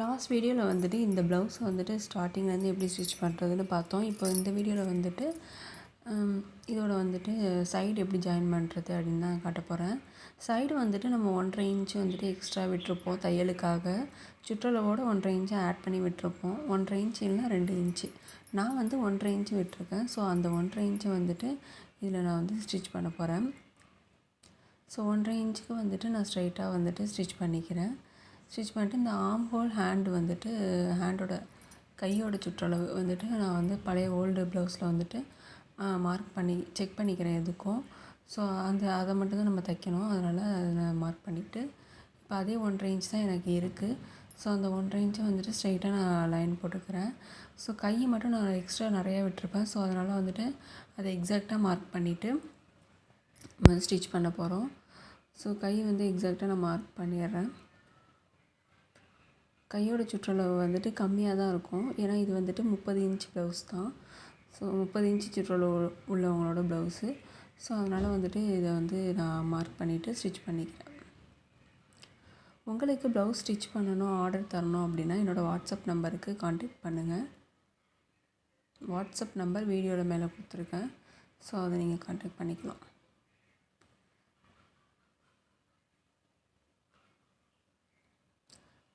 Last வீடியோவில் வந்துட்டு இந்த ப்ளவுஸ் வந்துட்டு ஸ்டார்டிங்லேருந்து எப்படி ஸ்டிச் பண்ணுறதுன்னு பார்த்தோம். இப்போ இந்த வீடியோவில் வந்துட்டு இதோட வந்துட்டு சைடு எப்படி ஜாயின் பண்ணுறது அப்படின்னு தான் காட்ட போகிறேன் சைடு வந்துட்டு நம்ம ஒன்றரை இன்ச்சு வந்துட்டு எக்ஸ்ட்ரா விட்டுருப்போம் தையலுக்காக. சுற்றளவோட ஒன்றரை இன்ச்சு ஆட் பண்ணி விட்டுருப்போம். ஒன்றரை இன்ச்சு இல்லைனா ரெண்டு இன்ச்சு நான் வந்து ஒன்றரை இன்ச்சு விட்டுருக்கேன். ஸோ அந்த ஒன்றரை இன்ச்சு வந்துட்டு இதில் நான் வந்து ஸ்டிச் பண்ண போகிறேன் ஸோ ஒன்றரை இன்ச்சுக்கு வந்துட்டு நான் ஸ்ட்ரைட்டாக வந்துட்டு ஸ்டிச் பண்ணிக்கிறேன். ஸ்டிச் பண்ணிட்டு இந்த ஆம் ஹோல் ஹேண்டு வந்துட்டு ஹேண்டோட கையோட சுற்றளவு வந்துட்டு நான் வந்து பழைய ஓல்டு ப்ளவுஸில் வந்துட்டு மார்க் பண்ணி செக் பண்ணிக்கிறேன் எதுக்கும். ஸோ அந்த அதை மட்டும்தான் நம்ம தைக்கணும். அதனால் அதை நான் மார்க் பண்ணிவிட்டு இப்போ அதே ஒன்றரை இன்ச் தான் எனக்கு இருக்குது ஸோ அந்த ஒன்றரை இன்ச்சை வந்துட்டு ஸ்ட்ரைட்டாக நான் லைன் போட்டுக்கிறேன். ஸோ கை மட்டும் நான் எக்ஸ்ட்ரா நிறையா விட்டுருப்பேன். ஸோ அதனால் வந்துட்டு அதை எக்ஸாக்டாக மார்க் பண்ணிவிட்டு நம்ம ஸ்டிச் பண்ண போகிறோம் ஸோ கை வந்து எக்ஸாக்டாக நான் மார்க் பண்ணிடுறேன். கையோட சுற்றளவு வந்துட்டு கம்மியாக தான் இருக்கும். ஏன்னா இது வந்துட்டு முப்பது இன்ச் ப்ளவுஸ் தான். ஸோ முப்பது இன்ச் சுற்றளவு உள்ளவங்களோட ப்ளவுஸு ஸோ அதனால் வந்துட்டு இதை வந்து நான் மார்க் பண்ணிவிட்டு ஸ்டிச் பண்ணிக்கிறேன். உங்களுக்கு ப்ளவுஸ் ஸ்டிச் பண்ணணும் ஆர்டர் தரணும் அப்படின்னா என்னோடய வாட்ஸ்அப் நம்பருக்கு காண்டாக்ட் பண்ணுங்கள் வாட்ஸ்அப் நம்பர் வீடியோவில் மேலே கொடுத்துருக்கேன். ஸோ அதை நீங்கள் காண்டாக்ட் பண்ணிக்கலாம்.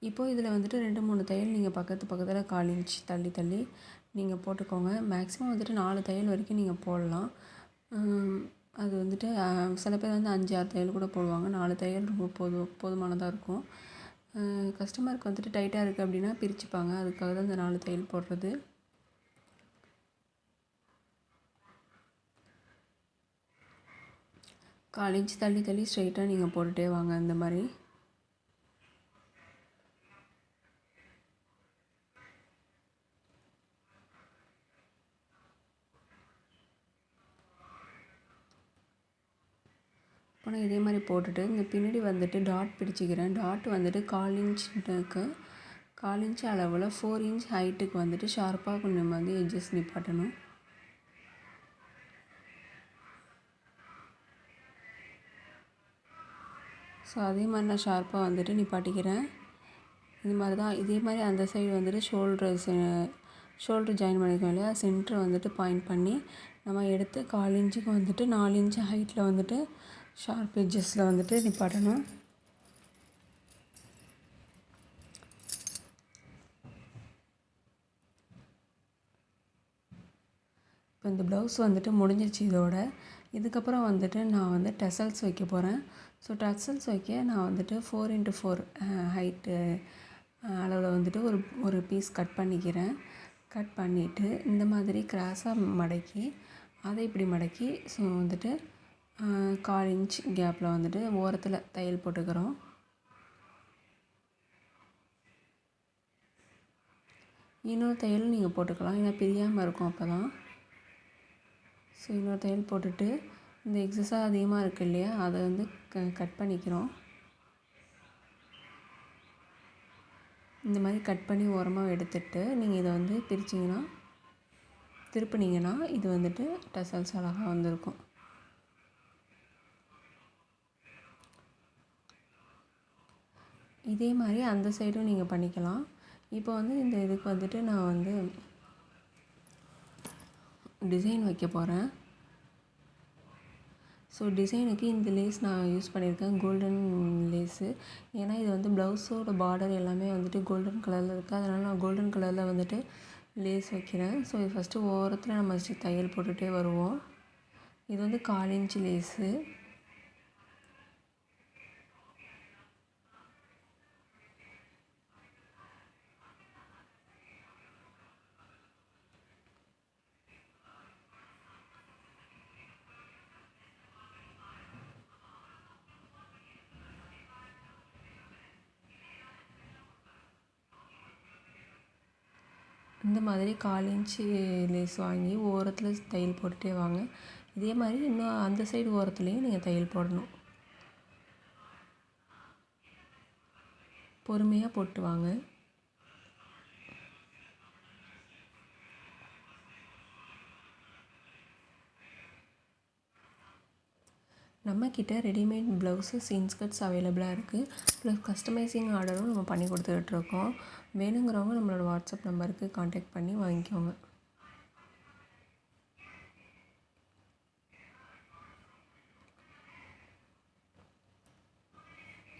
இப்போது இதில் வந்துட்டு ரெண்டு மூணு தையல் நீங்கள் பக்கத்து பக்கத்தில் கால் இன்ச் தள்ளி தள்ளி நீங்கள் போட்டுக்கோங்க. மேக்ஸிமம் வந்துட்டு நாலு தையல் வரைக்கும் நீங்கள் போடலாம். அது வந்துட்டு சில பேர் வந்து அஞ்சு ஆறு தையல் கூட போடுவாங்க. நாலு தையல் ரொம்ப போதும் போதுமானதாக இருக்கும். கஸ்டமருக்கு வந்துட்டு டைட்டாக இருக்குது அப்படின்னா பிரிச்சுப்பாங்க. அதுக்காக தான் இந்த நாலு தையல் போடுறது. கால் இன்ச் தள்ளி தள்ளி ஸ்ட்ரைட்டாக நீங்கள் போட்டுகிட்டே வாங்க. இந்த மாதிரி இப்போ இதே மாதிரி போட்டுட்டு இந்த பின்னாடி வந்துட்டு டாட் பிடிச்சிக்கிறேன். டாட் வந்துட்டு கால் இன்ச்சுக்கு கால் இன்ச் அளவில் ஃபோர் இன்ச் ஹைட்டுக்கு வந்துட்டு ஷார்ப்பாக கொஞ்சம் வந்து எட்ஜஸ் நிப்பாட்டணும். ஸோ அதே மாதிரி நான் ஷார்ப்பாக வந்துட்டு நிப்பாட்டிக்கிறேன். இது மாதிரி தான் இதே மாதிரி அந்த சைடு வந்துட்டு ஷோல்டர் ஷோல்டர் ஜாயின் பண்ணியிருக்கோம் இல்லையா? சென்டரை வந்துட்டு பாயிண்ட் பண்ணி நம்ம எடுத்து கால் இன்ச்சுக்கு வந்துட்டு நாலு இன்ச்சு ஹைட்டில் வந்துட்டு ஷார்ப் எட்ஜஸில் வந்துட்டு நிப்பாட்டணும். இப்போ இந்த ப்ளவுஸ் வந்துட்டு முடிஞ்சிருச்சு இதோட. இதுக்கப்புறம் வந்துட்டு நான் வந்து டெசல்ஸ் வைக்க போகிறேன் ஸோ டெசல்ஸ் வைக்க நான் வந்துட்டு ஃபோர் இன்ட்டு ஃபோர் ஹைட்டு அளவில் வந்துட்டு ஒரு ஒரு பீஸ் கட் பண்ணிக்கிறேன். கட் பண்ணிவிட்டு இந்த மாதிரி கிராஸாக மடக்கி அதை இப்படி மடக்கி ஸோ வந்துட்டு கால் இன்ச் கேப்பில் வந்துட்டு ஓரத்தில் தையல் போட்டுக்கிறோம். இன்னொரு தையலும் நீங்கள் போட்டுக்கலாம். ஏன்னா பிரியாமல் இருக்கும் அப்போ தான் ஸோ இன்னொரு தையல் போட்டுட்டு இந்த எக்ஸஸாக அதிகமாக இருக்குது இல்லையா அதை வந்து க கட் பண்ணிக்கிறோம். இந்த மாதிரி கட் பண்ணி ஓரமாக எடுத்துட்டு நீங்கள் இதை வந்து பிரிச்சிங்கன்னா திருப்பினீங்கன்னா இது வந்துட்டு டசல்ஸ் அழகாக வந்திருக்கும். இதே மாதிரி அந்த சைடும் நீங்கள் பண்ணிக்கலாம். இப்போ வந்து இந்த இதுக்கு வந்துட்டு நான் வந்து டிசைன் வைக்க போகிறேன் ஸோ டிசைனுக்கு இந்த லேஸ் நான் யூஸ் பண்ணியிருக்கேன். கோல்டன் லேஸு ஏன்னா இது வந்து ப்ளவுஸோட பார்டர் எல்லாமே வந்துட்டு கோல்டன் கலரில் இருக்குது அதனால் நான் கோல்டன் கலரில் வந்துட்டு லேஸ் வைக்கிறேன். ஸோ இது ஃபஸ்ட்டு ஓரத்தில் நம்ம தையல் போட்டுகிட்டே வருவோம். இது வந்து கால் இன்ச்சு லேஸு இந்த மாதிரி கால் இன்ச்சு லேஸ் வாங்கி ஓரத்தில் தையல் போட்டுகிட்டே வாங்க. இதே மாதிரி இன்னும் அந்த சைடு ஓரத்துலேயும் நீங்கள் தையல் போடணும். பொறுமையாக போட்டு வாங்க. நம்மக்கிட்ட ரெடிமேட் ப்ளவுஸஸ் இன்ஸ்கர்ட்ஸ் அவைலபிளாக இருக்குது ப்ளஸ் கஸ்டமைசிங் ஆர்டரும் நம்ம பண்ணி கொடுத்துட்ருக்கோம் வேணுங்கிறவங்க நம்மளோட வாட்ஸ்அப் நம்பருக்கு காண்டாக்ட் பண்ணி வாங்கிக்கோங்க.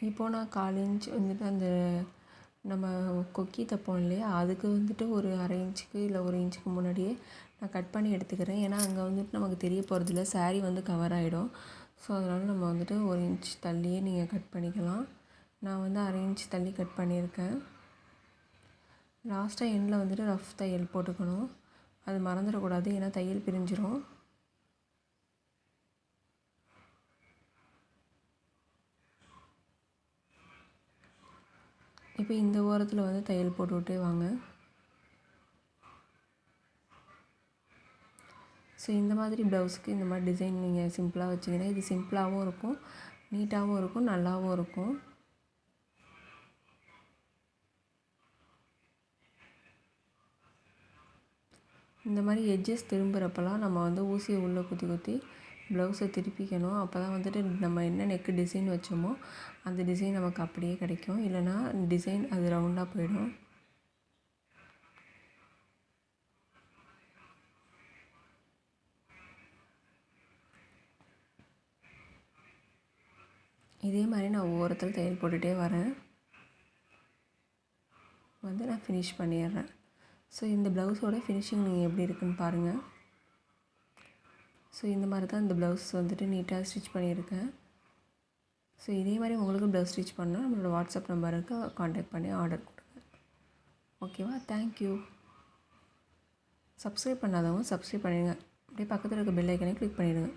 இப்போது நான் காலேஜ் இன்ச் வந்துட்டு அந்த நம்ம கொக்கி தைப்போம் இல்லையா? அதுக்கு வந்துட்டு ஒரு அரை இன்ச்சுக்கு இல்லை ஒரு இன்ச்சுக்கு முன்னாடியே நான் கட் பண்ணி எடுத்துக்கிறேன். ஏன்னா அங்கே வந்துட்டு நமக்கு தெரிய போகிறதில்ல சாரீ வந்து கவர் ஆகிடும் ஸோ அதனால் நம்ம வந்துட்டு ஒரு இன்ச் தள்ளியே நீங்கள் கட் பண்ணிக்கலாம். நான் வந்து அரை இன்ச் தள்ளி கட் பண்ணியிருக்கேன். லாஸ்ட்டாக எண்டில் வந்துட்டு ரஃப் தையல் போட்டுக்கணும். அது மறந்துடக்கூடாது ஏன்னா தையல் பிரிஞ்சிடும் இப்போ இந்த ஓரத்தில் வந்து தையல் போட்டுக்கிட்டே வாங்க. ஸோ இந்த மாதிரி ப்ளவுஸுக்கு இந்த மாதிரி டிசைன் நீங்கள் சிம்பிளாக வச்சிங்கன்னா இது சிம்பிளாகவும் இருக்கும் நீட்டாகவும் இருக்கும் நல்லாவும் இருக்கும். இந்த மாதிரி எட்ஜஸ் திரும்புகிறப்பெல்லாம் நம்ம வந்து ஊசியை உள்ளே குத்தி குத்தி ப்ளவுஸை திருப்பிக்கணும். அப்போ தான் வந்துட்டு நம்ம என்ன நெக்கு டிசைன் வச்சோமோ அந்த டிசைன் நமக்கு அப்படியே கிடைக்கும். இல்லைனா டிசைன் அது ரவுண்டாக போயிடும். இதே மாதிரி நான் ஓரத்தில் தையல் போட்டுகிட்டே வரேன். வந்து நான் ஃபினிஷ் பண்ணிடுறேன். ஸோ இந்த ப்ளவுஸோட ஃபினிஷிங் நீங்கள் எப்படி இருக்குன்னு பாருங்கள் ஸோ இந்த மாதிரி தான் இந்த ப்ளவுஸ் வந்துட்டு நீட்டாக ஸ்டிச் பண்ணியிருக்கேன். ஸோ இதே மாதிரி உங்களுக்கு ப்ளவுஸ் ஸ்டிச் பண்ணால் நம்மளோட வாட்ஸ்அப் நம்பருக்கு காண்டாக்ட் பண்ணி ஆர்டர் கொடுங்க. ஓகேவா தேங்க்யூ சப்ஸ்கிரைப் பண்ணாதவங்க சப்ஸ்கிரைப் பண்ணிடுங்க. அப்படியே பக்கத்தில் இருக்க பெல் ஐக்கனே கிளிக் பண்ணிவிடுங்க